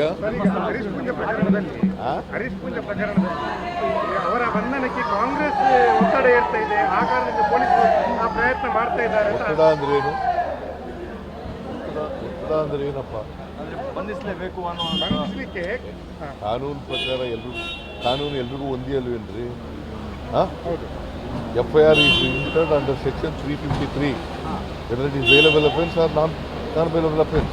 ವಿಷಯ ಹರೀಶ್ ಪೂಜೆ ಪ್ರಕರಣದಲ್ಲಿ. ಅವರ ಬಂಧನಕ್ಕೆ ಕಾಂಗ್ರೆಸ್ ಒತ್ತಡ ಏರ್ತಾ ಇದೆ. ಆ ಕಾರಣದಿಂದ ಪೊಲೀಸರು ಆ ಪ್ರಯತ್ನ ಮಾಡ್ತಾ ಇದ್ದಾರೆ ಅಂತ ಒತ್ತಡ ಅಂದ್ರೆ ಏನು? ಒತ್ತಡ ಅಂದ್ರೆ ಏನಪ್ಪ? ಬಂಧಿಸಲೇಬೇಕು ಅನ್ನೋ ಬಂಧಿಸ್ಲಿಕ್ಕೆ ಕಾನೂನು ಪ್ರಕಾರ ಎಲ್ರಿಗೂ ಕಾನೂನು ಎಲ್ರಿಗೂ ಒಂದೇ ಅಲ್ವೇನ್ರಿ ಹೌದು. F I R is registered under section three fifty three whether it is bailable offence or non non bailable offence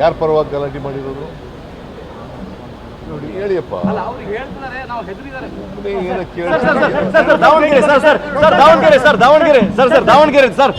ಯಾರ ಪರವಾಗಿ ಗಲಾಟೆ ಮಾಡಿರೋದು? ನೋಡಿ ಹೇಳಿಯಪ್ಪ. ಅಲ್ಲ ಅವ್ರಿಗೆ ಹೇಳ್ತಿದ್ದಾರೆ ನಾವು ಹೆದರಿದ್ದಾರೆ. ಸುಮ್ಮನೆ ಏನೋ ಕೇಳಿ sir sir Davanagere sir sir Davanagere sir Davanagere sir sir Davanagere sir.